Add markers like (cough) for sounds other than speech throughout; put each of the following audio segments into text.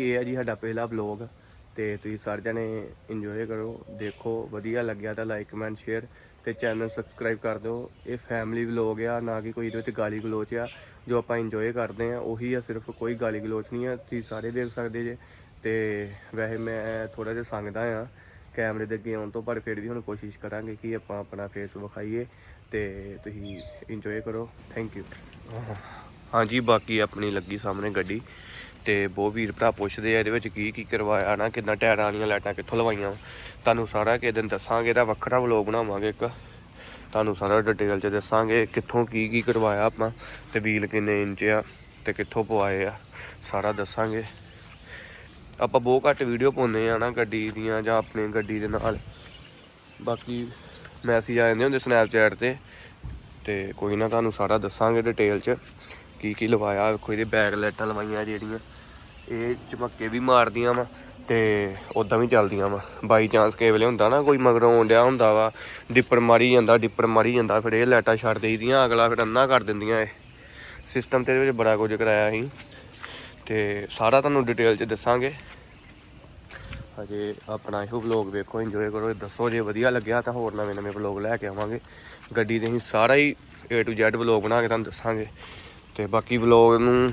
ਇਹ ਹੈ ਜੀ ਸਾਡਾ ਪਹਿਲਾ ਵਲੌਗ ਤੇ ਤੁਸੀਂ ਸਾਰੇ ਜਣੇ ਇੰਜੋਏ ਕਰੋ, ਦੇਖੋ, ਵਧੀਆ ਲੱਗਿਆ ਤਾਂ ਲਾਈਕ ਕਮੈਂਟ ਸ਼ੇਅਰ ਤੇ ਚੈਨਲ ਸਬਸਕ੍ਰਾਈਬ ਕਰ ਦਿਓ। ਇਹ ਫੈਮਿਲੀ ਵਲੌਗ ਆ, ਨਾ ਕਿ ਕੋਈ ਇਹਦੇ ਵਿੱਚ ਗਾਲੀ ਗਲੋਚ ਆ, ਜੋ ਆਪਾਂ ਇੰਜੋਏ ਕਰਦੇ ਆ, ਉਹੀ ਆ, ਸਿਰਫ ਕੋਈ ਗਾਲੀ ਗਲੋਚ ਨਹੀਂ ਆ, ਤੁਸੀਂ ਸਾਰੇ ਦੇਖ ਸਕਦੇ ਜੇ। ਤੇ ਵੈਸੇ ਮੈਂ ਥੋੜਾ ਜਿਹਾ ਸੰਗਦਾ ਆ, ਕੈਮਰੇ ਦੇ ਅੱਗੇ ਆਉਣ ਤੋਂ, ਪਰ ਫਿਰ ਵੀ ਹੁਣ ਕੋਸ਼ਿਸ਼ ਕਰਾਂਗੇ ਕਿ ਆਪਾਂ ਆਪਣਾ ਫੇਸ ਵਿਖਾਈਏ ਤੇ ਤੁਸੀਂ ਇੰਜੋਏ ਕਰੋ। ਥੈਂਕ ਯੂ ਹਾਂਜੀ, ਬਾਕੀ ਆਪਣੀ ਲੱਗੀ ਸਾਹਮਣੇ ਗੱਡੀ। ਤੇ ਬਹੁਤ ਵੀਰ ਭਰਾ ਪੁੱਛਦੇ ਆ ਇਹਦੇ ਵਿੱਚ ਕੀ ਕੀ ਕਰਵਾਇਆ ਨਾ ਕਿੰਨਾ ਟਾਇਰਾਂ ਵਾਲੀਆਂ ਲਾਈਟਾਂ ਕਿੱਥੋਂ ਲਵਾਈਆਂ। ਤੁਹਾਨੂੰ ਸਾਰਾ ਕਿਸੇ ਦਿਨ ਦੱਸਾਂਗੇ ਤਾਂ ਵੱਖਰਾ ਵਲੋਗ ਬਣਾਵਾਂਗੇ ਇੱਕ। ਤੁਹਾਨੂੰ ਸਾਰਾ ਡਿਟੇਲ ਚ ਦੱਸਾਂਗੇ ਕਿੱਥੋਂ ਕੀ ਕੀ ਕਰਵਾਇਆ ਆਪਾਂ ਤੇ ਵੀਲ ਕਿੰਨੇ ਇੰਚ ਆ ਤੇ ਕਿੱਥੋਂ ਪਵਾਏ ਆ, ਸਾਰਾ ਦੱਸਾਂਗੇ। ਆਪਾਂ ਬਹੁਤ ਘੱਟ ਵੀਡੀਓ ਪਾਉਂਦੇ ਆ ਨਾ ਗੱਡੀ ਦੀਆਂ ਜਾਂ ਆਪਣੀ ਗੱਡੀ ਦੇ ਨਾਲ। ਬਾਕੀ ਮੈਸੇਜ ਆ ਜਾਂਦੇ ਹੁੰਦੇ ਸਨੈਪਚੈਟ ਤੇ। ਤੇ ਕੋਈ ਨਾ ਤੁਹਾਨੂੰ ਸਾਰਾ ਦੱਸਾਂਗੇ ਡਿਟੇਲ ਚ ਕੀ ਕੀ ਲਵਾਇਆ ਵੇਖੋ ਇਹਦੇ ਬੈਕ ਲਾਈਟਾਂ ਲਵਾਈਆਂ ਜਿਹੜੀਆਂ। ਇਹ ਚਮੱਕੇ ਵੀ ਮਾਰਦੀਆਂ ਵਾ ਤੇ ਉਦਾਂ ਵੀ ਚੱਲਦੀਆਂ ਵਾ। ਬਾਈ ਚਾਂਸ ਕਿਸੇ ਵੇਲੇ ਹੁੰਦਾ ਨਾ, ਕੋਈ ਮਗਰੋਂ ਆਉਂਦਿਆ ਹੁੰਦਾ ਵਾ ਡਿੱਪਰ ਮਾਰੀ ਜਾਂਦਾ ਡਿੱਪਰ ਮਾਰੀ ਜਾਂਦਾ, ਫਿਰ ਇਹ ਲਾਈਟਾਂ ਛੱਡ ਦੇਈਦੀਆਂ, ਅਗਲਾ ਫਿਰ ਅੰਨਾ ਕਰ ਦਿੰਦੀਆਂ ਇਹ। ਸਿਸਟਮ ਤੇ ਇਹਦੇ ਵਿੱਚ ਬੜਾ ਕੁਝ ਕਰਾਇਆ ਅਸੀਂ ਤੇ ਸਾਰਾ ਤੁਹਾਨੂੰ ਡਿਟੇਲ ਚ ਦੱਸਾਂਗੇ। ਹਜੇ ਆਪਣਾ ਇਹੋ ਵਲੌਗ ਵੇਖੋ ਇੰਜੋਏ ਕਰੋ ਦੱਸੋ, ਜੇ ਵਧੀਆ ਲੱਗਿਆ ਤਾਂ ਹੋਰ ਨਵੇਂ ਨਵੇਂ ਵਲੌਗ ਲੈ ਕੇ ਆਵਾਂਗੇ। ਗੱਡੀ ਦੇ ਅਸੀਂ ਸਾਰਾ ਹੀ A to Z ਵਲੌਗ ਬਣਾ ਕੇ ਤੁਹਾਨੂੰ ਦੱਸਾਂਗੇ। ਤੇ ਬਾਕੀ ਵਲੌਗ ਨੂੰ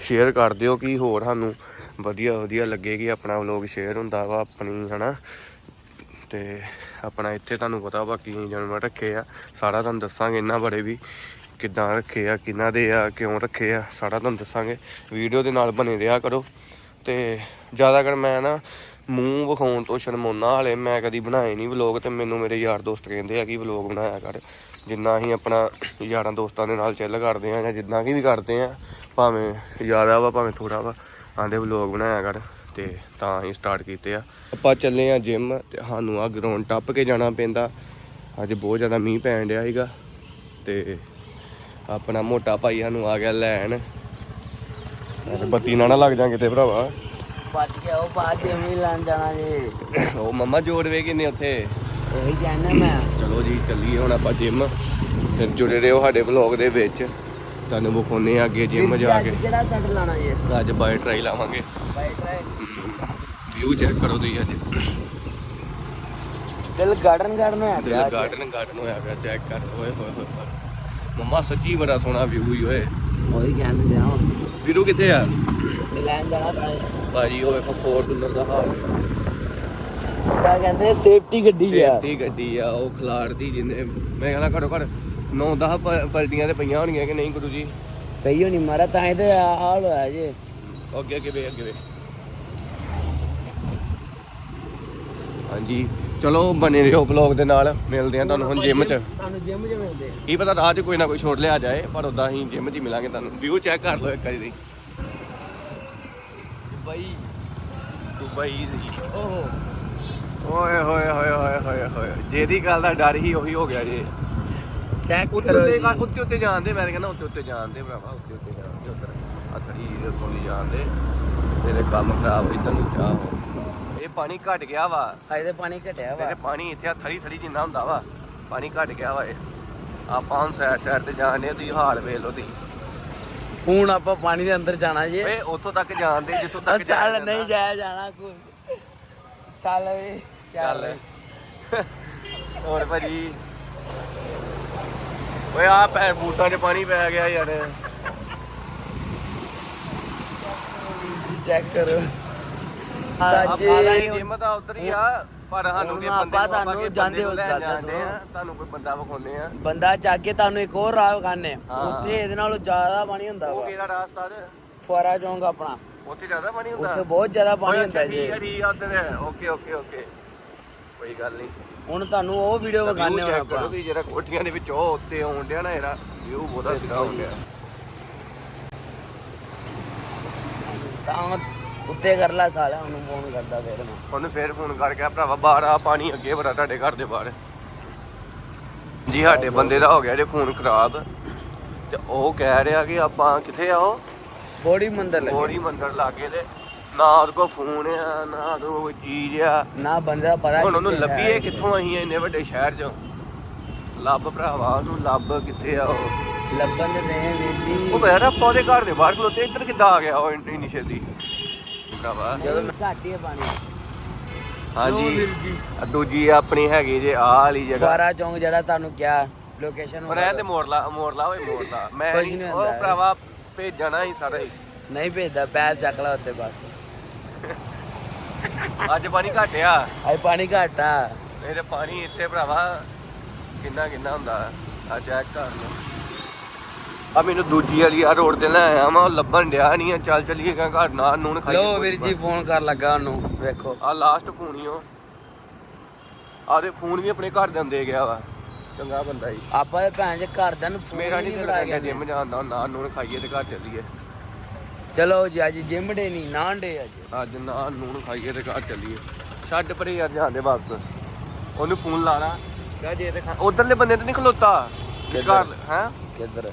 ਸ਼ੇਅਰ ਕਰ ਦਿਓ ਕਿ ਹੋਰ ਸਾਨੂੰ ਵਧੀਆ ਵਧੀਆ ਲੱਗੇ ਕਿ ਆਪਣਾ ਵਲੌਗ ਸ਼ੇਅਰ ਹੁੰਦਾ ਵਾ ਆਪਣੀ, ਹਨਾ? ਤੇ ਆਪਣਾ ਇੱਥੇ ਤੁਹਾਨੂੰ ਪਤਾ ਬਾਕੀ ਅਸੀਂ ਜਾਨਵਰ ਰੱਖੇ ਆ। ਸਾਰਾ ਤੁਹਾਨੂੰ ਦੱਸਾਂਗੇ ਇਹਨਾਂ ਬਾਰੇ ਵੀ, ਕਿੱਦਾਂ ਰੱਖੇ ਆ ਕਿਹਨਾਂ ਦੇ ਆ, ਕਿਉਂ ਰੱਖੇ ਆ, ਸਾਰਾ ਤੁਹਾਨੂੰ ਦੱਸਾਂਗੇ। ਵੀਡੀਓ ਦੇ ਨਾਲ ਬਣੇ ਰਿਹਾ ਕਰੋ। ਤੇ ਜ਼ਿਆਦਾਤਰ ਮੈਂ ਨਾ ਮੂੰਹ ਵਿਖਾਉਣ ਤੋਂ ਸ਼ਰਮਾਉਣਾ ਹਾਲੇ ਮੈਂ ਕਦੀ ਬਣਾਏ ਨਹੀਂ ਵਲੋਗ ਤੇ ਮੈਨੂੰ ਮੇਰੇ ਯਾਰ ਦੋਸਤ ਕਹਿੰਦੇ ਆ ਕਿ ਵਲੋਗ ਬਣਾਇਆ ਕਰ। ਜਿੰਨਾ ਅਸੀਂ ਆਪਣਾ ਯਾਰਾਂ ਦੋਸਤਾਂ ਦੇ ਨਾਲ ਚੱਲ ਕਰਦੇ ਆ ਜਾਂ ਜਿੰਨਾ ਕੀ ਵੀ ਕਰਦੇ ਆ ਭਾਵੇਂ ਜ਼ਿਆਦਾ ਵਾ ਭਾਵੇਂ ਥੋੜਾ ਵਾ ਆਂਦੇ ਵਲੌਗ ਬਣਾਇਆ ਕਰ ਤੇ ਤਾਂ ਹੀ ਸਟਾਰਟ ਕੀਤੇ ਆ। ਆਪਾਂ ਚੱਲੇ ਆ ਜਿਮ ਤੇ ਸਾਨੂੰ ਆ ਗਰਾਊਂਡ ਟੱਪ ਕੇ ਜਾਣਾ ਪੈਂਦਾ। ਅੱਜ ਬਹੁਤ ਜ਼ਿਆਦਾ ਮੀਂਹ ਪੈਣ ਡਿਆ ਸੀਗਾ ਤੇ ਆਪਣਾ ਮੋਟਾ ਭਾਈ ਸਾਨੂੰ ਆ ਗਿਆ ਲੈਣ। ਬੱਤੀ ਨਾ ਨਾ ਲੱਗ ਜਾ ਕਿਤੇ ਭਰਾਵਾ। ਬਚ ਗਿਆ ਉਹ ਬਾਅਦ ਜਿਮ ਹੀ ਲੈਣ ਜਾਣਾ ਜੀ। ਉਹ ਮੰਮਾ ਜੋੜ ਵੇ ਕਿੰਨੇ ਉੱਥੇ? ਉਹੀ ਕਹਿੰਦਾ ਮੈਂ। ਚਲੋ ਜੀ ਚੱਲੀਏ ਹੁਣ ਆਪਾਂ ਜਿਮ ਫਿਰ ਜੁੜੇ ਰਹੋ ਸਾਡੇ ਵਲੌਗ ਦੇ ਵਿੱਚ। ਤੁਹਾਨੂੰ ਵਿਖਾਉਨੇ ਆ ਅੱਗੇ ਜਿਮ ਜਾ ਕੇ। ਕਿਹੜਾ ਸੈਟ ਲਾਣਾ ਜੀ? ਅੱਜ ਬਾਈ ਟਰਾਈ ਲਾਵਾਂਗੇ। ਵਿਊ ਚੈੱਕ ਕਰੋ ਤੁਸੀਂ ਅੱਜ। ਦਿਲ ਗਾਰਡਨ ਗਾਰਡਨ ਹੋਇਆ ਪਿਆ ਦਿਲ ਗਾਰਡਨ ਗਾਰਡਨ ਹੋਇਆ ਪਿਆ ਚੈੱਕ ਕਰ। ਓਏ ਹੋਏ ਹੋਏ ਮੰਮਾ ਸੱਚੀ ਬੜਾ ਸੋਹਣਾ ਵਿਊ ਹੀ ਓਏ। ਓਏ ਕਹਿੰਦੇ ਦਿਆ ਵੀਰੂ ਕਿੱਥੇ ਆ? ਲੈਣ ਜਾਣਾ ਭਾਜੀ ਉਹ ਵੇਖੋ ਫੋਰਡ ਦਾ ਹਾਲ। ਕਹਿੰਦੇ ਸੇਫਟੀ ਗੱਡੀ ਆ। ਸੇਫਟੀ ਗੱਡੀ ਆ ਉਹ ਖਲਾਰਦੀ ਜਿੰਨੇ ਮੈਂ ਕਹਿੰਦਾ ਘੜੋ ਘਰ 9 10 ਪਲਟੀਆਂ ਤੇ ਪਈਆਂ ਹੋਣਗੀਆਂ ਕਿ ਨਹੀਂ ਗੁਰੂ ਜੀ? ਪਈ ਹੋਣੀ ਮਾਰਾ ਤਾਂ ਇਹਦੇ ਹਾਲ ਹੋਇਆ ਜੇ। ਅੱਗੇ ਅੱਗੇ ਵੇ ਅੱਗੇ ਵੇ ਹਾਂਜੀ ਚਲੋ ਬਣੇ ਰਹੋ ਬਲੌਗ ਦੇ ਨਾਲ। ਮਿਲਦੇ ਆ ਤੁਹਾਨੂੰ ਹੁਣ ਜਿਮ 'ਚ। ਤੁਹਾਨੂੰ ਜਿਮ 'ਚ ਮਿਲਦੇ ਕੀ ਪਤਾ ਰਾਹ 'ਚ ਕੋਈ ਨਾ ਕੋਈ ਛੋੜ ਲਿਆ ਜਾਏ ਪਰ ਉਦਾਂ ਹੀ ਜਿਮ 'ਚ ਹੀ ਮਿਲਾਂਗੇ ਤੁਹਾਨੂੰ। ਵਿਊ ਚੈੱਕ ਕਰ ਲਓ ਇੱਕ ਵਾਰੀ ਦੁਬਈ। ਦੁਬਈ ਦੀ। ਓਏ ਹੋਏ ਹੋਏ ਹੋਏ ਹੋਏ ਹੋਏ। ਜਿਹਦੀ ਗੱਲ ਦਾ ਡਰ ਹੀ ਉਹੀ ਹੋ ਗਿਆ ਜੇ। ਚੈੱਕ ਉੱਤੇ ਕਰੋ ਉੱਤੇ ਜੀ। ਉੱਤੇ ਉੱਤੇ ਜਾਣਦੇ ਮੈਂ ਤਾਂ ਕਹਿੰਦਾ ਉੱਤੇ ਉੱਤੇ ਜਾਣਦੇ ਭਰਾਵਾ ਉੱਤੇ ਉੱਤੇ ਜਾਣਦੇ ਉੱਧਰ। ਆ ਖੜੀ ਉੱਤੋਂ ਦੀ ਜਾਣਦੇ ਤੇਰੇ ਕੰਮ ਖਰਾਬ ਇੱਧਰ ਨੂੰ ਜਾ। ਇਹ ਪਾਣੀ ਘਟ ਗਿਆ ਵਾ। ਹਾਏ ਤੇ ਪਾਣੀ ਘਟਿਆ ਵਾ। ਮੇਰੇ ਪਾਣੀ ਇੱਥੇ ਆ ਥੜੀ ਥੜੀ ਜਿੰਨਾ ਹੁੰਦਾ ਵਾ ਪਾਣੀ ਘਟ ਗਿਆ ਵਾ ਇਹ। ਆਪਾਂ ਹੁਣ ਸਾਈਡ ਸਾਈਡ ਤੇ ਜਾਣਦੇ ਤੁਸੀਂ ਹਾਲ ਵੇਖ ਲਓ ਤੁਸੀਂ। ਹੁਣ ਆਪਾਂ ਪਾਣੀ ਦੇ ਅੰਦਰ ਜਾਣਾ ਜੀ। ਓਏ ਉੱਥੋਂ ਤੱਕ ਜਾਣਦੇ ਜਿੱਥੋਂ ਤੱਕ ਚੱਲ ਜਾਇਆ ਨਹੀਂ ਜਾਂਦਾ। ਜਾਇਆ ਜਾਣਾ ਕੋਈ। ਚੱਲ ਵੀ ਚੱਲ ਹੋਰ ਭਾਜੀ। ਓਏ ਆ ਪੈ ਬੂਟਾਂ 'ਚ ਪਾਣੀ ਪੈ ਗਿਆ ਯਾਰ। ਚੈੱਕ ਕਰੋ। ਸਾਜੀ ਜਿਮ ਤਾਂ ਉਧਰ ਹੀ ਆ ਪਰ ਸਾਨੂੰ ਆਪਾਂ ਬੰਦੇ ਤੁਹਾਨੂੰ ਆਪਾਂ ਕਿਸੇ ਜਾਂਦੇ ਹੋ। ਆ ਤੁਹਾਨੂੰ ਕੋਈ ਬੰਦਾ ਵਿਖਾਉਂਦੇ ਆ। ਬੰਦਾ ਚੱਕ ਕੇ ਤੁਹਾਨੂੰ ਇੱਕ ਹੋਰ ਰਾਹ ਹਾਂ। ਉੱਥੇ ਇਹਦੇ ਨਾਲੋਂ ਜ਼ਿਆਦਾ ਪਾਣੀ ਹੁੰਦਾ ਉਹ ਵਾ। ਕਿਹੜਾ ਰਾਸਤਾ ਤੇ ਫੁਆਰਾ ਚੌਂਕ ਆਪਣਾ। ਉੱਥੇ ਜ਼ਿਆਦਾ ਪਾਣੀ ਹੁੰਦਾ? ਉੱਥੇ ਬਹੁਤ ਜ਼ਿਆਦਾ ਪਾਣੀ ਹੁੰਦਾ ਅੱਛਾ, ਠੀਕ ਆ ਜੀ ਠੀਕ ਆ ਉੱਧਰ ਓਕੇ ਓਕੇ ਓਕੇ। ਕੋਈ ਗੱਲ ਨਹੀਂ। ਹੁਣ ਤੁਹਾਨੂੰ ਉਹ ਵੀਡੀਓ ਵਿਖਾਣੇ ਹੁਣ ਆਪਾਂ। ਵੀ ਜਿਹੜਾ ਕੋਠੀਆਂ ਦੇ ਵਿੱਚ ਉਹ ਉੱਤੇ ਆਉਣ ਡਿਆ ਨਾ ਇਹਦਾ ਵਿਊ ਬਹੁਤਾ ਸਿੱਧਾ ਹੋ ਗਿਆ ਤਾਂ ਉੱਤੇ ਕਰ ਲੈ ਸਾਲਾ ਉਹਨੂੰ ਫੋਨ ਕਰਦਾ ਫਿਰ ਮੈਂ। ਉਹਨੂੰ ਫੇਰ ਫੋਨ ਕਰਕੇ ਭਰਾਵਾ ਬਾਹਰ ਆ ਪਾਣੀ ਅੱਗੇ ਬੜਾ ਤੁਹਾਡੇ ਘਰ ਦੇ ਬਾਹਰ। ਜੀ ਸਾਡੇ ਬੰਦੇ ਦਾ ਹੋ ਗਿਆ ਜੇ ਫੋਨ ਖਰਾਬ ਤੇ ਉਹ ਕਹਿ ਰਿਹਾ ਕਿ ਆਪਾਂ ਕਿੱਥੇ ਆ ਉਹ? ਬੋੜੀ ਮੰਦਰ ਲੱਗੇ। ਮੋੜੀ ਮੰਦਰ ਲਾਗੇ ਤੇ ਨਾ ਉਹਦੇ ਕੋਲ ਫੋਨ ਆ ਨਾ ਉਹਦੇ ਕੋਲ ਕੋਈ ਚੀਜ਼ ਆ। ਨਾ ਬੰਦੇ ਦਾ ਪਤਾ ਹੁਣ ਉਹਨੂੰ ਕਿੱਥੇ ਲੱਭੀਏ ਹੈ। ਕਿੱਥੋਂ ਅਸੀਂ ਇੰਨੇ ਵੱਡੇ ਸ਼ਹਿਰ 'ਚ। ਲੱਭ ਭਰਾਵਾ ਉਹਨੂੰ ਲੱਭ ਕਿੱਥੇ ਆ ਉਹ? ਲੱਭਣ ਦੇ ਵੀਰ ਉਹ ਜੀ ਯਾਰ ਆਪਾਂ ਉਹਦੇ ਘਰ ਦੇ ਬਾਹਰ ਖਲੋਤੇ ਇੱਧਰ ਕਿੱਦਾਂ ਆ ਗਿਆ ਉਹ ਇੰਨੀ ਛੇਤੀ? ਭਰਾਵਾ। ਜਦੋਂ ਮੈਂ ਘੱਟ ਹੀ ਆ ਪਾਣੀ। ਹਾਂਜੀ। ਆ ਦੂਜੀ ਆਪਣੀ ਹੈਗੀ ਜੇ ਆਹ ਵਾਲੀ ਜਗ੍ਹਾ। ਫੁਆਰਾ ਚੌਂਕ ਜਿਹੜਾ ਤੁਹਾਨੂੰ ਕਿਹਾ ਲੋਕੇਸ਼ਨ ਪਰ ਇਹ ਤੇ ਮੋੜ ਲਾ ਮੋੜ ਲਾ ਓਏ ਮੋੜ ਲਾ। ਮੈਂ ਕੁਛ ਨਹੀਂ ਨੀ ਉਹ ਹੁੰਦਾ। ਭਰਾਵਾ ਭੇਜਣਾ ਹੀ ਸਾਰਾ ਹੀ। ਨਹੀਂ ਭੇਜਦਾ ਪੈਰ ਚੱਕ ਲਾ ਉੱਤੇ ਬਸ। ਅੱਜ ਪਾਣੀ ਘਟਿਆ ਆਏ ਪਾਣੀ ਘੱਟ ਨਹੀਂ ਤੇ ਪਾਣੀ ਇੱਥੇ ਭਰਾਵਾ ਕਿੰਨਾ ਕਿੰਨਾ ਹੁੰਦਾ। ਆ ਚੈੱਕ ਕਰ ਲਓ ਆ ਮੈਨੂੰ ਦੂਜੀ ਵਾਲੀ ਆ ਰੋਡ ਤੇ ਲੈ ਆਇਆ ਮੈਂ ਉਹ ਲੱਭਣ ਡਿਆ ਨਹੀਂ ਆ। ਚੱਲ ਚੱਲੀਏ ਗਾ ਘਰ ਨਾਲ ਨੂਨ ਖਾਈਏ ਲੋ ਵੀਰ ਜੀ ਫੋਨ ਕਰ ਲੱਗਾ ਉਹਨੂੰ ਵੇਖੋ। ਆ ਲਾਸਟ ਫੋਨ ਹੀ ਉਹ ਆਦੇ ਫੋਨ ਵੀ ਆਪਣੇ ਘਰ ਦੇ ਦੇ ਗਿਆ ਵਾ। ਚੰਗਾ ਬੰਦਾ ਜੀ ਆਪਾਂ ਦੇ ਭੈਣ ਦੇ ਘਰਦਿਆਂ ਨੂੰ ਫੋਨ ਮੇਰਾ ਹੀ ਨਹੀਂ ਗਿਆ ਜਿਮ ਜਾਂਦਾ ਨਾ ਨੂਨ ਖਾਈਏ ਤੇ ਘਰ ਚੱਲੀਏ। ਚਲੋ ਜੀ ਅੱਜ ਜਿਮ ਡੇ ਨਹੀਂ ਨਾਨ ਡੇ ਅੱਜ। ਅੱਜ ਨਾ ਨੂਨ ਖਾਈਏ ਤੇ ਘਰ ਚੱਲੀਏ। ਛੱਡ ਪਰੇ ਯਾਰ ਜਾਂਦੇ ਵਾਪਸ। ਉਹਨੂੰ ਫੋਨ ਲਾਣਾ ਕਹ ਜੇ ਤੇ ਉਧਰਲੇ ਬੰਦੇ ਤੇ ਨਹੀਂ ਖਲੋਤਾ। ਕਿੱਧਰ? ਘਰ ਹੈ? ਕਿੱਧਰ?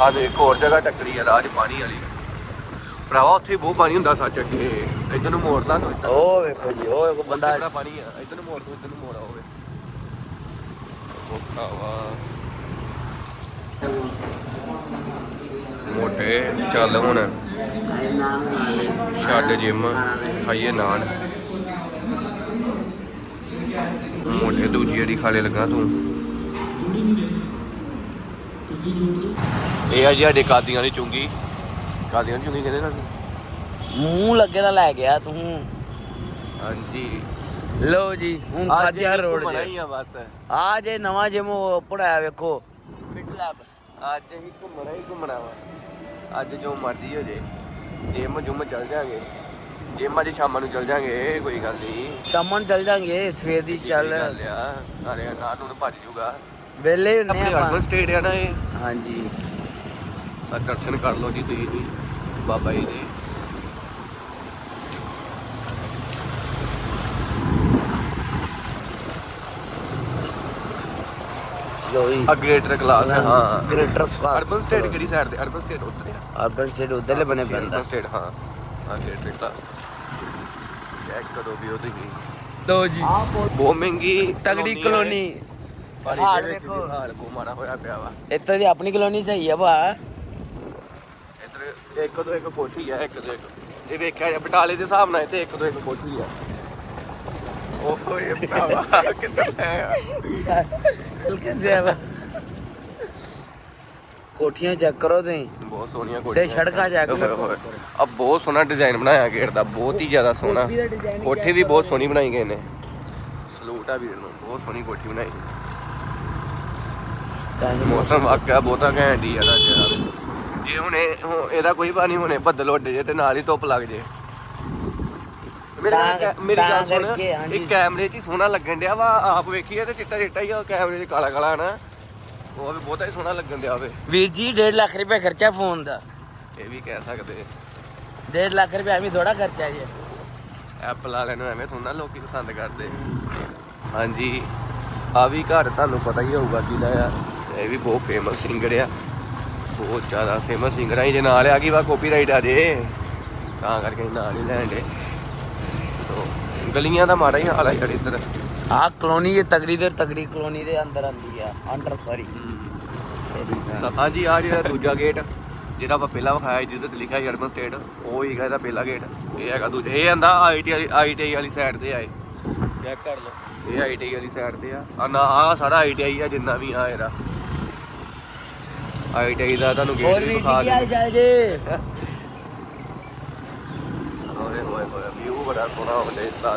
ਆ ਦੇ ਇੱਕ ਹੋਰ ਜਗ੍ਹਾ ਟੱਕਰੀ ਆ ਰਾਜ ਪਾਣੀ ਵਾਲੀ। ਭਰਾਵਾ ਉੱਥੇ ਬਹੁਤ ਪਾਣੀ ਹੁੰਦਾ ਸੱਚ। ਅੱਗੇ ਇੱਧਰ ਨੂੰ ਮੋੜ ਲਾ ਤੂੰ ਉਹ ਵੇਖੋ ਜੀ ਉਹ ਇੱਕ ਬੰਦਾ ਬੜਾ ਪਾਣੀ ਆ? ਇੱਧਰ ਨੂੰ ਮੋੜ ਤੂੰ ਇੱਧਰ ਨੂੰ ਮੋੜ ਆਵੇ ਉਹ ਭਰਾਵਾ। ਮੋਟੇ ਚੱਲ ਹੁਣ। ਛੱਡ ਜਿਮ ਖਾਈਏ ਨਾਨ। ਮੋਟੇ ਦੂਜੀ ਜਿਹੜੀ ਖਾਲੇ ਲੱਗਾ ਤੂੰ। ਇਹ ਆ ਜੀ ਸਾਡੇ ਕਾਦੀਆਂ ਵਾਲੀ ਚੁੰਗੀ। ਕਾਦੀਆਂ ਦੀ ਚੁੰਗੀ ਕਹਿੰਦੇ ਨਾ ਮੂੰਹ ਲੱਗੇ ਦਾ ਲੈ ਗਿਆ ਤੂੰ। ਹਾਂਜੀ। ਲੋ ਜੀ ਹੁਣ ਖਾਜਿਆ ਰੋਡ ਤੇ ਆ ਬਸ। ਆ ਜੇ ਨਵਾਂ ਜਿਮ ਪੜਾਇਆ ਵੇਖੋ। ਫਿਟ ਲੈਬ ਅੱਜ ਹੀ ਘੁੰਮਣਾ ਹੀ ਘੁੰਮਣਾ ਵਾ। ਅੱਜ ਜੋ ਮਰਜ਼ੀ ਹੋ ਜੇ ਜਿਮ ਜੁਮ ਚੱਲ ਜਾਾਂਗੇ ਜਿਮ ਅੱਜ ਸ਼ਾਮਾਂ ਨੂੰ ਚੱਲ ਜਾਾਂਗੇ ਕੋਈ ਗੱਲ ਨਹੀਂ। ਸ਼ਾਮਾਂ ਨੂੰ ਚੱਲ ਜਾਾਂਗੇ ਸਵੇਰ ਦੀ ਚੱਲ। ਨਾ ਭੱਜ ਜੂਗਾ ਵੇਲੇ ਹੁੰਨੇ ਆਪਣੇ ਆਪਾਂ। ਸਟੇਟ ਆ ਨਾ ਇਹ। ਹਾਂਜੀ। ਦਰਸ਼ਨ ਕਰ ਲਓ ਜੀ ਤੁਸੀਂ ਬਾਬਾ ਜੀ ਦੇ। ਲੋ ਜੀ ਆ ਗ੍ਰੇਟਰ ਕਲਾਸ ਹਾਂ ਗ੍ਰੇਟਰ ਅਰਬਨ ਸਟੇਟ ਕਿਹੜੀ ਸਾਈਡ ਤੇ? ਅਰਬਨ ਸਟੇਟ ਉੱਧਰ ਆ। ਅਰਬਨ ਸਟੇਟ ਉਧਰਲੇ ਬਨੇ ਪੈਂਦਾ। ਅਰਬਨ ਸਟੇਟ ਹਾਂ। ਹਾਂ ਗ੍ਰੇਟਰ ਕਲਾਸ। ਚੈੱਕ ਕਰੋ ਵੀ ਉਹਦੀ ਕੀ। ਲੋ ਜੀ। ਬਹੁਤ ਮਹਿੰਗੀ ਤਗੜੀ ਕਲੋਨੀ ਪਰ ਹਾਲ ਇਹਦੇ ਵਿੱਚ ਵੇਖੋ। ਵੀ ਹਾਲ ਬਹੁਤ ਮਾੜਾ ਹੋਇਆ ਪਿਆ ਵਾ। ਇੱਥੇ ਦੀ ਆਪਣੀ ਕਲੋਨੀ ਸਹੀ ਆ ਭਾ। ਇੱਧਰ ਇੱਕ ਤੋਂ ਇੱਕ ਕੋਠੀ ਆ ਇੱਕ ਤੋਂ ਇੱਕ। ਇਹ ਵੇਖਿਆ ਜਾ ਬਟਾਲੇ ਦੇ ਹਿਸਾਬ ਨਾਲ ਇੱਥੇ ਇੱਕ ਤੋਂ ਇੱਕ ਕੋਠੀ ਆ। ਉਹ ਇਹ ਭਰਾਵਾ ਕਿੱਧਰ ਲੈ ਆ ਕੋਠੀਆਂ ਚੈੱਕ ਕਰੋ ਤੁਸੀਂ। ਬਹੁਤ ਸੋਹਣੀਆਂ ਕੋਠੀਆਂ ਸੜਕਾਂ check ਕਰੋ। ਆ ਬਹੁਤ ਸੋਹਣਾ ਡਿਜ਼ਾਈਨ ਬਣਾਇਆ ਗੇਟ ਦਾ ਬਹੁਤ ਹੀ ਜ਼ਿਆਦਾ ਸੋਹਣਾ। ਕੋਠੀ ਦਾ ਵੀ ਬਹੁਤ ਸੋਹਣੀ ਬਣਾਈ ਗਏ ਨੇ। ਸਲੂਟ ਆ ਵੀਰ ਨੂੰ ਬਹੁਤ ਸੋਹਣੀ ਕੋਠੀ ਬਣਾਈ। ਮੌਸਮ ਵਾਕਿਆ ਬਹੁਤਾ ਘੈਂਟ ਹੀ ਆ ਯਾਰ ਜੇ ਹੁਣ ਇਹਦਾ ਕੋਈ ਪਾਣੀ ਹੁਣੇ ਬੱਦਲ ਉੱਡ ਜੇ ਤੇ ਨਾਲ ਹੀ ਧੁੱਪ ਲੱਗ ਜੇ। ਮੇਰੀ ਤਾਂ- ਗੱਲ- ਮੇਰੀ ਗੱਲ ਤਾਂ ਸੁਣ। ਕਰਕੇ, ਹਾਂਜੀ। ਇਹ ਕੈਮਰੇ 'ਚ ਹੀ ਸੋਹਣਾ ਲੱਗਣ ਡਿਆ ਵਾ। ਆਪ ਵੇਖੀਏ ਤੇ ਚਿੱਟਾ ਚਿੱਟਾ ਹੀ ਆ ਕੈਮਰੇ 'ਚ ਕਾਲਾ ਕਾਲਾ ਨਾ ਉਹ ਵੀ ਬਹੁਤਾ ਹੀ ਸੋਹਣਾ ਲੱਗਣ ਡਿਆ ਵੇ। ਵੀਰ ਜੀ 1.5 ਲੱਖ ਰੁਪਏ ਖਰਚਾ ਫੋਨ ਦਾ। ਇਹ ਵੀ ਕਹਿ ਸਕਦੇ 1.5 ਲੱਖ ਰੁਪਏ ਐਵੇਂ ਥੋੜਾ ਖਰਚਾ ਜੀ। ਐਪਲ ਵਾਲਿਆਂ ਨੂੰ ਐਵੇਂ ਥੋੜਾ ਲੋਕੀ ਪਸੰਦ ਕਰਦੇ। ਹਾਂਜੀ। ਆ ਵੀ ਘਰ ਤੁਹਾਨੂੰ ਪਤਾ ਹੀ ਹੋਊਗਾ ਕਿਹਦਾ ਆ। ਇਹ ਵੀ ਬਹੁਤ ਫੇਮਸ ਸਿੰਗਰ ਆ। ਬਹੁਤ ਜ਼ਿਆਦਾ ਫੇਮਸ ਸਿੰਗਰ ਆ। ਜੇ ਨਾਲ ਆ ਗਈ ਵਾ ਕਾਪੀਰਾਈਟ ਆ ਜੇ ਤਾਂ ਕਰਕੇ ਅਸੀਂ ਨਾਲ ਹੀ ਲੈਣ ਦੇ ਗਲੀਆਂ ਦਾ ਮਾੜਾ ਹੀ ਹਾਲ ਆ ਯਾਰ ਇੱਧਰ। ਆ ਕਲੋਨੀ ਇਹ ਤਗੜੀ ਤੇ ਤਗੜੀ ਕਲੋਨੀ ਦੇ ਅੰਦਰ ਆਂਦੀ ਆ ਅੰਡਰ ਸੌਰੀ ਹਾਂਜੀ ਆ ਜਿਹੜਾ ਦੂਜਾ ਗੇਟ ਜਿਹੜਾ ਆਪਾਂ ਪਹਿਲਾਂ ਵਿਖਾਇਆ ਜਿਹਦੇ ਤੇ ਲਿਖਿਆ ਅਰਬਨ ਸਟੇਟ ਉਹ ਹੀਗਾ ਇਹਦਾ ਪਹਿਲਾ ਗੇਟ ਇਹ ਹੈਗਾ ਦੂਜਾ ਇਹ ਆਂਦਾ ਆਈਟੀ ਆਈਟੀ ਵਾਲੀ ਸਾਈਡ ਤੇ ਆਏ ਚੈੱਕ ਕਰ ਲਓ। ਇਹ ਆਈਟੀ ਵਾਲੀ ਸਾਈਡ ਤੇ ਆ। ਆ ਨਾ ਆ ਸਾਰਾ ਆਈਟੀ ਆ ਜਿੰਨਾ ਵੀ ਆ ਇਹਦਾ। ਆਈਟੀ ਦਾ ਤੁਹਾਨੂੰ ਗੇਟ ਹੋਰ ਵੀ ਵਿਖਾ ਕੀ ਹਾਲ ਦੇ ਚਾਲ ਜੀ ਓਏ ਹੋਏ ਹੋਏ ਵੀਊ ਬੜਾ ਸੋਹਣਾ ਹੁੰਦਾ ਇਸ ਦਾ।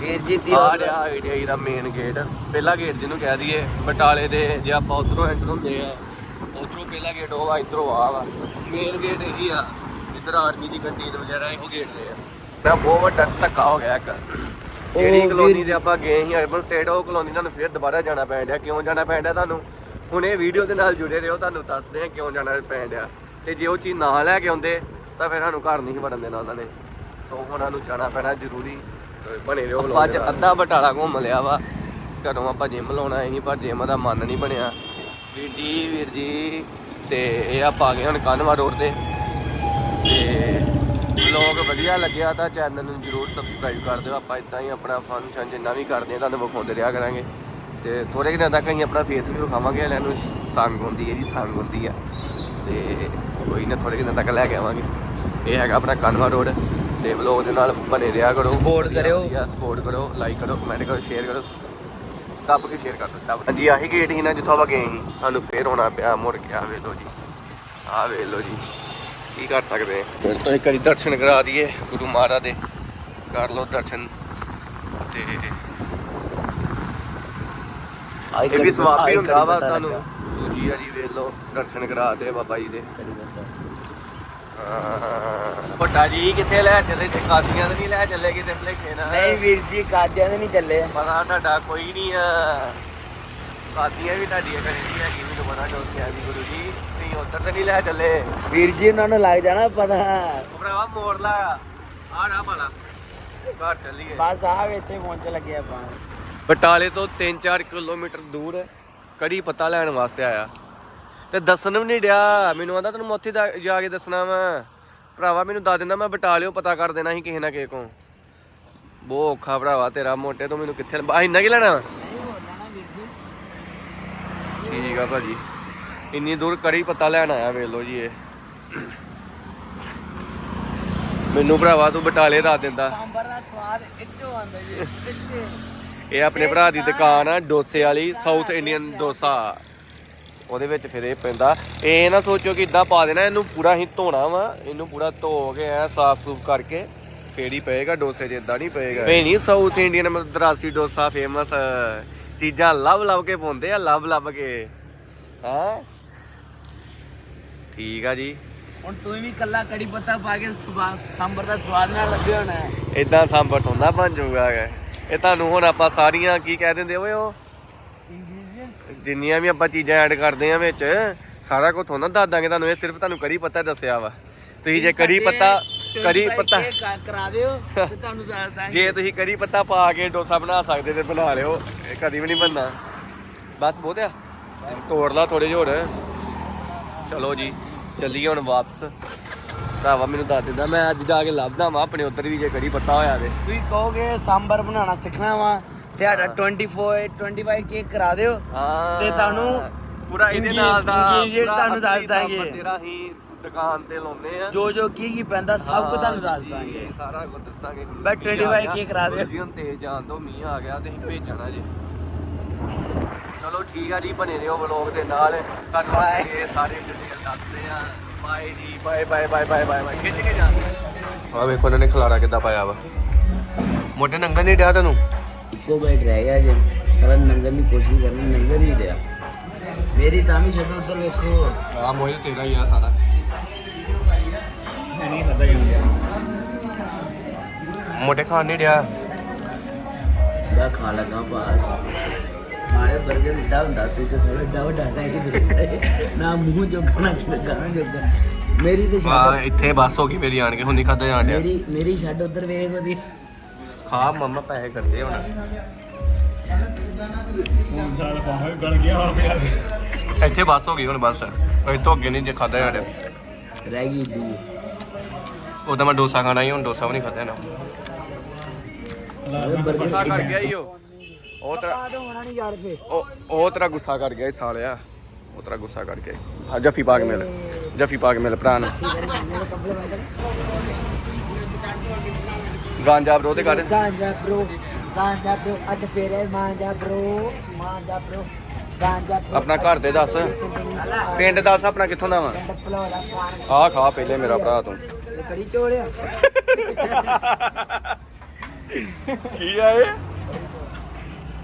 ਵੀਰ ਜੀ ਤੀ ਆ ਰਿਹਾ ਆਈਟੀ ਦਾ ਮੇਨ ਗੇਟ ਪਹਿਲਾ ਗੇਟ ਜਿਹਨੂੰ ਕਹਿ ਦਈਏ ਬਟਾਲੇ ਦੇ ਜੇ ਆਪਾਂ ਉਧਰੋਂ ਐਂਟਰ ਹੁੰਦੇ ਆ ਉਧਰੋਂ ਪਹਿਲਾ ਗੇਟ ਉਹ ਆ ਇਧਰੋਂ ਆ ਵਾ। ਮੇਨ ਗੇਟ ਇਹੀ ਆ ਇੱਧਰ ਆਰਮੀ ਦੀ ਕੰਟੀਨ ਵਗੈਰਾ ਇਹੋ ਗੇਟ ਤੇ ਆ। ਨਾ ਬਹੁਤ ਵੱਡਾ ਧੱਕਾ ਹੋ ਗਿਆ ਇੱਕ। ਜਿਹੜੀ ਵੀਰ ਕਲੋਨੀ ਜੀ। ਤੇ ਆਪਾਂ ਗਏ ਸੀ ਅਰਬਨ ਸਟੇਟ ਉਹ ਕਲੋਨੀ ਤੁਹਾਨੂੰ ਫਿਰ ਦੁਬਾਰਾ ਜਾਣਾ ਪੈਣ ਡਿਆ। ਕਿਉਂ ਜਾਣਾ ਪੈਣ ਡਿਆ ਤੁਹਾਨੂੰ? ਹੁਣ ਇਹ ਵੀਡੀਓ ਦੇ ਨਾਲ ਜੁੜੇ ਰਹੋ ਤੁਹਾਨੂੰ ਦੱਸਦੇ ਆ ਕਿਉਂ ਜਾਣਾ ਪੈਣ ਡਿਆ। ਤੇ ਜੇ ਉਹ ਚੀਜ਼ ਨਾ ਲੈ ਕੇ ਆਉਂਦੇ ਤਾਂ ਫਿਰ ਸਾਨੂੰ ਘਰ ਨਹੀਂ ਸੀ ਵੜਨ ਦੇਣਾ ਉਹਨਾਂ ਨੇ। ਸੋ ਹੁਣ ਸਾਨੂੰ ਜਾਣਾ ਪੈਣਾ ਜ਼ਰੂਰੀ। ਬਣੇ ਰਹੋ ਆਪਾਂ ਅੱਜ ਅੱਧਾ ਬਟਾਲਾ ਘੁੰਮ ਲਿਆ ਵਾ। ਘਰੋਂ ਆਪਾਂ ਜਿਮ ਲਾਉਣਾ ਸੀ ਪਰ ਜਿਮ ਦਾ ਮਨ ਨਹੀਂ ਬਣਿਆ। ਵੀਰ ਜੀ ਵੀਰ ਜੀ ਤੇ ਇਹ ਆਪਾਂ ਆ ਗਏ ਹੁਣ ਕਾਨਵਾ ਰੋਡ ਤੇ। ਤੇ ਵਲੌਗ ਵਧੀਆ ਲੱਗਿਆ ਤਾਂ ਚੈਨਲ ਨੂੰ ਜਰੂਰ ਸਬਸਕ੍ਰਾਈਬ ਕਰ ਦਿਓ। ਆਪਾਂ ਇਦਾਂ ਹੀ ਆਪਣਾ ਫੰਕਸ਼ਨ ਜਿੰਨਾ ਵੀ ਕਰਦੇ ਆ ਤੁਹਾਨੂੰ ਵਿਖਾਉਂਦੇ ਰਿਹਾ ਕਰਾਂਗੇ। ਤੇ ਥੋੜੇ ਦਿਨਾਂ ਤੱਕ ਅਸੀਂ ਆਪਣਾ ਫੇਸ ਵੀ ਵਿਖਾਵਾਂਗੇ ਇਹਨਾਂ ਨੂੰ ਸੰਗ ਹੁੰਦੀ ਹੈ ਜੀ ਸੰਗ ਹੁੰਦੀ ਆ ਤੇ ਕੋਈ ਨਾ ਥੋੜੇ ਦਿਨਾਂ ਤੱਕ ਲੈ ਕੇ ਆਵਾਂਗੇ। ਇਹ ਹੈਗਾ ਆਪਣਾ ਕਾਨਵਾ ਰੋਡ ਤੇ ਵਲੋਗ ਦੇ ਨਾਲ ਬਣੇ ਰਿਹਾ ਕਰੋ। Support ਕਰਿਓ। ਸਪੋਰਟ ਕਰੋ ਲਾਈਕ ਕਰੋ ਕਮੈਂਟ ਕਰੋ ਸ਼ੇਅਰ ਕਰੋ ਦੱਬ ਕੇ ਸ਼ੇਅਰ ਕਰ ਦੱਬ ਹਾਂਜੀ ਆਹੀ ਗੇਟ ਸੀ ਨਾ ਜਿੱਥੋਂ ਆਪਾਂ ਗਏ ਸੀ। ਸਾਨੂੰ ਫੇਰ ਹੋਣਾ ਪਿਆ ਮੁੜ ਕੇ ਆ ਵੇਖ ਲਓ ਜੀ ਆ ਵੇਖ ਲਓ ਜੀ ਕੀ ਕਰ ਸਕਦੇ ਹਾਂ ਫਿਰ ਤੋਂ ਇੱਕ ਵਾਰੀ ਦਰਸ਼ਨ ਕਰਾ ਦਈਏ ਗੁਰੂ ਮਹਾਰਾਜ ਦੇ ਕਰ ਲਓ ਦਰਸ਼ਨ ਤੇ ਇਹ ਵੀ ਸਵਾਬ ਹੀ ਹੁੰਦਾ ਵਾ ਤੁਹਾਨੂੰ। ਦੂਜੀ ਵਾਰੀ ਵੇਖ ਲਓ ਦਰਸ਼ਨ ਕਰਾ ਦੇ ਬਾਬਾ ਜੀ ਦੇ। ਹਾਂ। ਵੱਡਾ ਜੀ ਕਿੱਥੇ ਲੈ ਚੱਲੇ? ਤੇ ਕਾਦੀਆਂ ਤੇ ਨਹੀਂ ਲੈ ਚੱਲੇ ਕਿਤੇ ਭਲੇਖੇ ਨਾਲ? ਨਹੀਂ ਵੀਰ ਜੀ ਕਾਦਿਆਂ ਦੇ ਨਹੀਂ ਚੱਲੇ। ਪਤਾ ਤੁਹਾਡਾ ਕੋਈ ਨਹੀਂ ਆ। ਕਾਦੀਆਂ ਵੀ ਤੁਹਾਡੀਆਂ ਕਰੀ ਨਹੀਂ ਹੈਗੀ ਮੈਨੂੰ ਪਤਾ ਡੋਸਿਆ ਦੀ ਗੁਰੂ ਜੀ ਤੁਸੀਂ ਉੱਧਰ ਤੇ ਨਹੀਂ ਲੈ ਚੱਲੇ। ਵੀਰ ਜੀ ਉਹਨਾਂ ਨੂੰ ਲੱਗ ਜਾਣਾ ਪਤਾ। ਭਰਾਵਾ ਮੋੜ ਲਾ ਆ ਨਾ ਪਾਲਾ ਘਰ ਚੱਲੀਏ। ਬਸ ਆ ਇੱਥੇ ਪਹੁੰਚ ਲੱਗੇ ਆਪਾਂ। ਬਟਾਲੇ ਤੋਂ 3-4 ਕਿਲੋਮੀਟਰ ਦੂਰ ਕੜੀ ਪਤਾ ਲੈਣ ਵਾਸਤੇ ਆਇਆ। ਤੇ ਦੱਸਣ ਵੀ ਨਹੀਂ ਡਿਆ। ਮੈਨੂੰ ਆਂਦਾ ਤੈਨੂੰ ਮੈਂ ਉੱਥੇ ਜਾ- ਜਾ ਕੇ ਦੱਸਣਾ ਵਾ। ਭਰਾਵਾ ਮੈਨੂੰ ਦੱਸ ਦਿੰਦਾ ਮੈਂ ਬਟਾਲਿਓ ਪਤਾ ਕਰ ਦੇਣਾ ਸੀ ਕਿਸੇ ਨਾ ਕਿਸੇ ਕੋਲ। ਬਹੁਤ ਔਖਾ ਭਰਾਵਾ ਤੇਰਾ ਮੋਟੇ ਤੋਂ ਮੈਨੂੰ ਕਿੱਥੇ ਆ ਇੰਨਾ ਕੀ ਲੈਣਾ ਵਾ? ਠੀਕ ਆ ਭਾਜੀ। ਇੰਨੀ ਦੂਰ ਕੜੀ ਪਤਾ ਲੈਣ ਆਇਆ ਵੇਖ ਲਓ ਜੀ ਇਹ। ਮੈਨੂੰ ਭਰਾਵਾ ਤੂੰ ਬਟਾਲੇ ਦੱਸ ਦਿੰਦਾ। ਸਾਂਬਰ ਦਾ ਸਵਾਦ ਇੱਥੋਂ ਆਉਂਦਾ ਜੀ ਇੱਥੇ। ਇਹ ਆਪਣੇ ਭਰਾ ਦੀ ਦੁਕਾਨ ਆ ਡੋਸੇ ਵਾਲੀ ਸਾਊਥ ਇੰਡੀਅਨ ਡੋਸਾ। ਉਹਦੇ ਵਿੱਚ ਫਿਰ ਇਹ ਪੈਂਦਾ। ਇਹ ਨਾ ਸੋਚੋ ਕਿ ਇਦਾਂ ਪਾ ਦੇਣਾ ਇਹਨੂੰ ਪੂਰਾ ਹੀ ਧੋਣਾ ਵਾ ਇਹਨੂੰ ਪੂਰਾ ਧੋ ਕੇ ਐ ਸਾਫ਼ ਸੂਫ ਕਰਕੇ ਫੇਰ ਹੀ ਪਏਗਾ ਡੋਸੇ ਇਦਾਂ ਨਹੀਂ ਪਏਗਾ। ਇਹ ਨਹੀਂ south Indian Madrasi dosa famous ਚੀਜ਼ਾਂ ਲੱਭ ਲੱਭ ਕੇ ਪਾਉਂਦੇ ਆ ਲੱਭ ਲੱਭ ਕੇ। ਹੈ? ਠੀਕ ਆ ਜੀ। ਹੁਣ ਤੂੰ ਵੀ ਕੱਲਾ ਕੜੀ ਪੱਤਾ ਪਾ ਕੇ ਸਵਾ- ਸਾਂਬਰ ਦਾ ਸਵਾਦ ਨਾਲ ਲੱਗੇ ਹੋਣਾ। ਹੈ ਇਦਾਂ ਸਾਂਬਰ ਥੋੜਾ ਬਣ ਜਾਊਗਾ। ਇਹ ਤੁਹਾਨੂੰ ਹੁਣ ਆਪਾਂ ਸਾਰੀਆਂ ਕੀ ਕਹਿ ਦਿੰਦੇ ਓਏ ਉਹ? ਜਿੰਨੀਆਂ ਵੀ ਆਪਾਂ ਚੀਜ਼ਾਂ ਐਡ ਕਰਦੇ ਆ ਵਿੱਚ ਸਾਰਾ ਕੁਝ ਥੋੜਾ ਦੱਸ ਦਾਂਗੇ ਤੁਹਾਨੂੰ ਇਹ ਸਿਰਫ ਤੁਹਾਨੂੰ ਕਰੀ ਪੱਤਾ ਦੱਸਿਆ ਵਾ। ਤੁਸੀਂ ਜੇ ਕਰੀ ਪੱਤਾ ਕਰੀ ਪੱਤਾ ਕਰਾ ਦਿਓ ਤੇ ਤੁਹਾਨੂੰ ਦੱਸ ਦਾਂਗੇ। ਜੇ ਤੁਸੀਂ ਕਰੀ ਪੱਤਾ ਪਾ ਕੇ ਡੋਸਾ ਬਣਾ ਸਕਦੇ ਤੇ ਬਣਾ ਲਿਓ ਇਹ ਕਦੀ ਵੀ ਨਹੀਂ ਬਣਨਾ। ਬਸ ਬਹੁਤ ਆ। ਤੋੜ ਲਾ ਥੋੜੇ ਜਿਹੇ ਹੋਰ। ਚਲੋ ਜੀ ਚੱਲੀਏ ਹੁਣ ਵਾਪਸ। ਭਰਾਵਾ ਮੈਨੂੰ ਦੱਸ ਦਿੰਦਾ ਮੈਂ ਅੱਜ ਜਾ ਕੇ ਲੱਭਦਾ ਵਾਂ ਆਪਣੇ ਉੱਧਰ ਵੀ ਜੇ ਕੜੀ ਪੱਤਾ ਹੋਇਆ ਤੇ। ਤੁਸੀਂ ਕਹੋਗੇ ਸਾਂਬਰ ਬਣਾਉਣਾ ਸਿੱਖਣਾ ਵਾ ਤੁਹਾਡਾ 24 25 ਕੇਕ ਕਰਾ ਦਿਓ। ਹਾਂ। ਤੇ ਤੁਹਾਨੂੰ ਪੂਰਾ ਇਹਦੇ ਨਾਲ ਦਾ ਪੂਰਾ ਤੁਹਾਨੂੰ ਦੱਸ ਅਸਲੀ ਦਾਂਗੇ। ਜਿਹੜਾ ਅਸੀਂ ਦੁਕਾਨ ਤੇ ਲਾਉਂਦੇ ਆ। ਜੋ ਜੋ ਕੀ ਕੀ ਪੈਂਦਾ ਸਭ ਕੁਝ ਤੁਹਾਨੂੰ ਦੱਸ ਜੀ, ਦਾਂਗੇ। ਸਾਰਾ ਕੁਝ ਦੱਸਾਂਗੇ। ਬਸ ਮੀਂਹ 25 ਆ ਗਿਆ। ਕੇਕ ਕਰਾ ਦਿਓ। ਜੀ ਹੁਣ ਤੇਜ਼ ਜਾਣ ਤੋਂ ਮੀਂਹ ਆ ਗਿਆ ਤੇ ਅਸੀਂ ਭੇਜਣਾ ਜੀ। ਚਲੋ ਠੀਕ ਆ ਜੀ ਬਣੇ ਰਹੋ ਵਲੌਗ ਦੇ ਨਾਲ। ਤੁਹਾਨੂੰ Bye. ਅੱਗੇ ਸਾਰੇ ਡਿਟੇਲ ਦੱਸਦੇ ਆ। ਬਾਏ ਜੀ bye bye bye bye bye bye ਖਿੱਚ ਕੇ ਜਾਂਦੇ ਆ ਵੇਖੋ ਇਹਨਾਂ ਨੇ ਖਲਾਰਾ ਕਿੱਦਾਂ ਪਾਇਆ ਵਾ। ਮੋਟੇ ਨੰਗਾ ਨਹੀਂ ਡਿਆ ਤੈਨੂੰ? ਇੱਕੋ ਬੈਠ ਰਹਿ ਗਿਆ ਜੇ। ਸਾਰਾ ਨੰਗਨ ਦੀ ਕੋਸ਼ਿਸ਼ ਕਰਨੀ ਨੰਗਨ ਨਹੀਂ ਰਿਹਾ। ਮੇਰੀ ਤਾਂ ਵੀ ਛੱਡੋ ਉੱਧਰ ਵੇਖੋ। ਆ ਮੋਏ ਤੇਰਾ ਹੀ ਆ ਸਾਰਾ। ਨਹੀਂ ਖਦਾ ਜਾਂਦੇ ਮੋਟੇ ਖਾਣ ਨਹੀਂ ਡਿਆ ਮੈਂ ਖਾ ਲਗਾ ਬਾਹਰ। ਸਾਰੇ 버ਗਰ ਏਡਾ ਹੁੰਦਾ ਸੀ ਤੇ ਸਾਰੇ ਏਡਾ ਵੱਡਾ ਹੈ ਕਿ ਨਾ ਮੂੰਹ ਜੋਗਾ ਨਾ ਗਾਂ ਜੋਗਾ। ਮੇਰੀ ਤੇ ਆ ਛੱਡ ਇੱਥੇ ਬਸ ਹੋ ਗਈ ਮੇਰੀ ਆਣ ਕੇ ਹੁਣ ਨਹੀਂ ਖਾਦਾ ਜਾਣ ਡਿਆ। ਮੇਰੀ ਮੇਰੀ ਛੱਡ ਉੱਧਰ ਵੇਖ ਉਹਦੀ। ਖਾ ਮੰਮਾ ਪੈਸੇ ਕਰਦੇ ਹੁਣ। ਇੱਥੇ ਬਸ ਹੋ ਗਈ ਹੁਣ ਬਸ। ਇਹ ਤੋਂ ਅੱਗੇ ਨਹੀਂ ਜੇ ਖਾਦਾ ਡਿਆ ਰਹਿ ਗਈ ਦੂ ਉਦੋਂ ਮੈਂ ਡੋਸਾ ਖਾਣਾ ਹੀ ਹੁਣ ਡੋਸਾ ਵੀ ਨਹੀਂ ਖਾਦਾ ਨਾ ਗੁੱਸਾ ਕਰ ਗਿਆ ਈ ਉਹ। ਉਹ ਤੇਰਾ ਹੋਣਾ ਨਹੀਂ ਯਾਰ ਫੇ ਉਹ ਉਹ ਤੇਰਾ ਗੁੱਸਾ ਕਰ ਗਿਆ ਈ ਸਾਲਿਆ। ਉਹ ਤੇਰਾ ਗੁੱਸਾ ਕਰ ਗਿਆ ਈ। ਆ ਜੱਫੀ ਪਾ ਕੇ ਮਿਲ। ਜੱਫੀ ਪਾ ਕੇ ਮਿਲ ਭਰਾ ਨੂੰ। ਗਾਂਜਾ ਬਰੋ ਤੇ ਕੱਢ ਗਾਂਜਾ ਬਰੋ ਗਾਂਜਾ ਬਰੋ ਅੱਜ ਫੇਰ ਮਾਂਜਾ ਬਰੋ ਮਾਂਜਾ ਬਰੋ ਗਾਂਜਾ ਬਰੋ ਆਪਣਾ ਘਰ ਤੇ ਦੱਸ। ਪਿੰਡ ਦੱਸ ਆਪਣਾ ਕਿੱਥੋਂ ਦਾ ਵਾ? ਆ ਖਾ ਪਹਿਲੇ ਮੇਰਾ ਭਰਾ ਤੂੰ। ਕੜੀ ਚੋਲਿਆ ਕੀ ਆਏ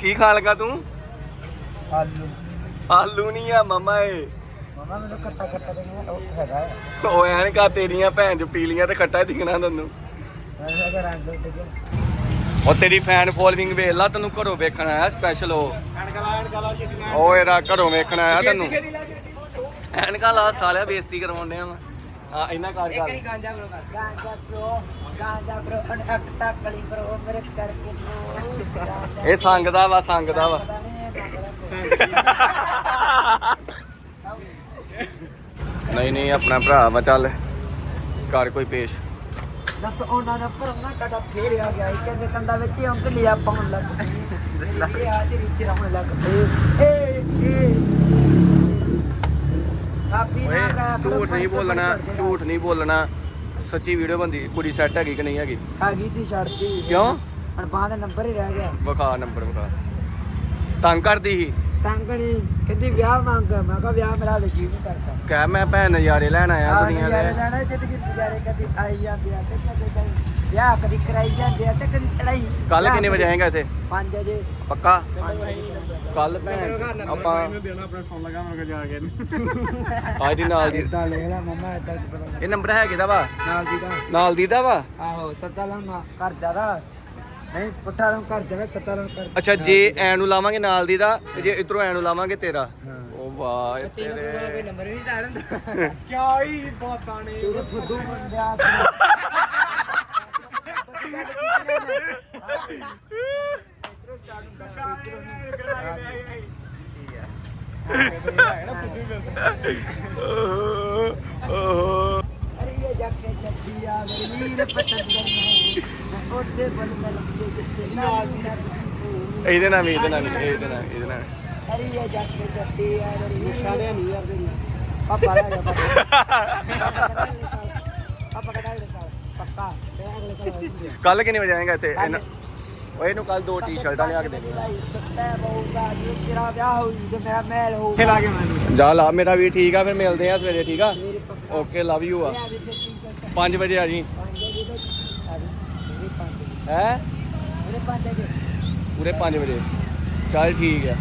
ਕੀ ਖਾਣ ਲਗਾ ਤੂੰ? ਆਲੂ। ਆਲੂ ਨਹੀਂ ਆ ਮਮਾ ਏ ਮਮਾ ਮੈਨੂੰ ਖੱਟਾ ਖੱਟਾ ਦੇਣਾ ਹੈਗਾ ਓਏ ਐਨਕਾ ਤੇਰੀਆਂ ਭੈਣ ਚ ਪੀਲੀਆਂ ਤੇ ਖੱਟਾ ਦਿਖਣਾ ਤੈਨੂੰ। ਉਹ ਤੇਰੀ ਫੈਨ ਫੋਲੋਇੰਗ ਵੇਖ ਲਾ ਤੈਨੂੰ ਘਰੋਂ ਵੇਖਣ ਆਇਆ ਸਪੈਸ਼ਲ ਉਹ। ਓਏ ਰਾ ਘਰੋਂ ਵੇਖਣ ਆਇਆ ਤੈਨੂੰ। ਐਨਕਾ ਲਾ ਸਾਲਿਆ ਬੇਇੱਜ਼ਤੀ ਕਰਵਾਉਂਦੇ ਆ ਹਾਂ ਇੰਨਾ ਕਾਰ ਕਰ। ਇੱਕ ਗਾਂਜਾ ਬ్రో ਕਰ। ਗਾਂਜਾ ਬ్రో ਇਹ ਸੰਗਦਾ ਵਾ ਸੰਗਦਾ ਵਾ। ਨਹੀਂ ਨਹੀਂ ਆਪਣਾ ਭਰਾ ਵਾ ਚੱਲ। ਕਰ ਕੋਈ ਪੇਸ਼। ਦੱਸ ਉਹਨਾਂ ਦਾ ਪਰਮਾ ਟਾਟਾ ਫੇਰ ਆ ਗਿਆ ਸੀ। ਕਹਿੰਦੇ ਕੰਦਾ ਵਿੱਚ ਹੀ ਅੰਕ ਲਿਆ ਪਾਉਣ ਲੱਗ ਪਈ ਇਹ ਆ ਤੇਰੀ ਚਰਾਉਣ ਲੱਗ ਪਈ ਏ ਏ। ਕਾਪੀ ਨਾ ਕਰ ਝੂਠ ਨਹੀਂ ਬੋਲਣਾ ਝੂਠ ਨਹੀਂ ਬੋਲਣਾ। ਸੱਚੀ ਵੀਡੀਓ ਬੰਦੀ ਕੁੜੀ ਸੈੱਟ ਹੈਗੀ ਕਿ ਨਹੀਂ ਹੈਗੀ? ਗਈ ਸੀ ਛੱਡਤੀ ਕਿਉਂ? ਹੁਣ ਬਾਹ ਦਾ ਨੰਬਰ ਹੀ ਰਹਿ ਗਿਆ ਵਿਖਾ ਨੰਬਰ ਵਿਖਾ। ਤੰਗ ਕਰਦੀ ਸੀ। ਕਹਿੰਦੀ ਵਿਆਹ ਮੰਗ ਮੈਂ ਕਿਹਾ ਵਿਆਹ ਮੇਰਾ ਜੀ ਨਹੀਂ ਕਰਦਾ। ਕਹਿ ਮੈਂ ਭੈਣ ਨਜ਼ਾਰੇ ਲੈਣ ਆਇਆ ਦੁਨੀਆ ਨਜ਼ਾਰੇ ਦੇ। ਲੈਣਾ ਜਿੱਦ ਕਿ ਨਜ਼ਾਰੇ ਕਦੀ ਆਈ ਜਾਂਦੇ ਆ ਤੇ ਕਦੇ ਕਦੀ ਵਿਆਹ ਕਦੀ ਕਰਾਈ ਜਾਂਦੇ ਆ ਤੇ ਕਦੀ ਚੜਾਈ। ਕੱਲ ਕਿੰਨੇ ਵਜੇ ਆਏਗਾ ਇੱਥੇ? 5 ਵਜੇ। ਪੱਕਾ? ਕੱਲ ਭੈਣ ਆਪਾਂ ਦੇਣਾ ਆਪਣਾ ਸੌਣ ਲਗਾ ਮੇਰੇ ਕੋਲ ਜਾ ਕੇ। ਅੱਜ ਦੀ ਨਾਲ ਦੀ ਇਦਾਂ ਲੈ ਲੈ ਮਮਾ ਇਦਾਂ ਕਿ ਪਤਾ ਇਹ ਨੰਬਰ ਹੈ ਕਿਹਦਾ ਵਾ? ਨਾਲ ਦੀ ਦਾ। ਨਾਲ ਦੀ ਦਾ ਵਾ? ਆਹੋ ਲਾਉਣਾ ਕਰ ਜਾਦਾ ਨਹੀਂ ਪੁੱਠਾ ਲਾਉਂ ਕਰ ਜਾਣਾ ਸੱਤਾ ਲਾਉਂ ਕਰ ਅੱਛਾ ਜੇ ਐ ਨੂੰ ਲਾਵਾਂਗੇ ਨਾਲ ਦੀ ਦਾ ਤੇ ਜੇ ਇਧਰੋਂ ਐ ਨੂੰ ਲਾਵਾਂਗੇ ਤੇਰਾ। ਹਾਂ। ਉਹ ਵਾਹ ਇਹ ਤੇਰੇ ਨੰਬਰ ਵੀ ਸਟਾਰਟ ਹੁੰਦਾ। (laughs) ਕਿਆ ਹੀ ਬਾਤਾਂ ਨੇ। ਤੇਰੇ ਫੁੱਦੂ ਬੰਦਿਆ (laughs) ਓਹੋ। ਅਰੇ ਇਹ ਜਾ ਕੇ ਚੱਦੀ ਆ ਮੇਰੀ ਵੀਰ ਪਤੰਦਰ ਨੇ ਮੈਂ ਉੱਥੇ ਬਲ ਬਲ ਕੇ ਜਿੱਥੇ ਨਾਲ ਦੀ ਨਾਲ ਇਹਦੇ ਨਾਲ ਵੀ ਇਹਦੇ ਨਾਲ ਵੀ ਇਹਦੇ ਨਾਲ ਇਹਦੇ ਨਾਲ ਅਰੇ ਇਹ ਜਾ ਕੇ ਚੱਦੀ ਆ ਮੇਰੀ ਵੀਰ ਸਾਡੇ ਨਹੀਂ ਯਾਰ ਦੇ ਪਾਪਾ ਲੈ ਜਾ ਪਾਪਾ ਪਾਪਾ ਕਢਾ ਦੇ ਸਾਲ। ਪੱਕਾ। ਤੇ ਅਗਲੇ ਸਾਲ ਹੋਊਗੀ ਕੱਲ ਕਿੰਨੇ ਵਜੇ ਆਏਗਾ ਇੱਥੇ? ਇਹਨੂੰ ਓਏ ਇਹਨੂੰ ਕੱਲ ਦੋ ਟੀ-ਸ਼ਰਟਾਂ ਲਿਆ ਕੇ ਦੇ ਬਹੂਗਾ ਜੇ ਤੇਰਾ ਵਿਆਹ ਹੋਊ ਤੇ ਮੇਰਾ ਮਹਿਲ ਹੋਊਗਾ। ਲਾ ਕੇ ਮੈਨੂੰ ਜਾ ਲਾ ਮੇਰਾ ਵੀ ਠੀਕ ਆ ਫਿਰ ਮਿਲਦੇ ਆ ਸਵੇਰੇ ਠੀਕ ਆ? ਓਕੇ ਲਵ ਯੂ ਆ। ਲਿਆ ਦੇ ਤੇ ਟੀ-ਸ਼ਰਟ 5 ਵਜੇ ਆ ਜੀ। ਹੈ? ਪੂਰੇ 5 ਵਜੇ। ਚੱਲ ਠੀਕ ਆ।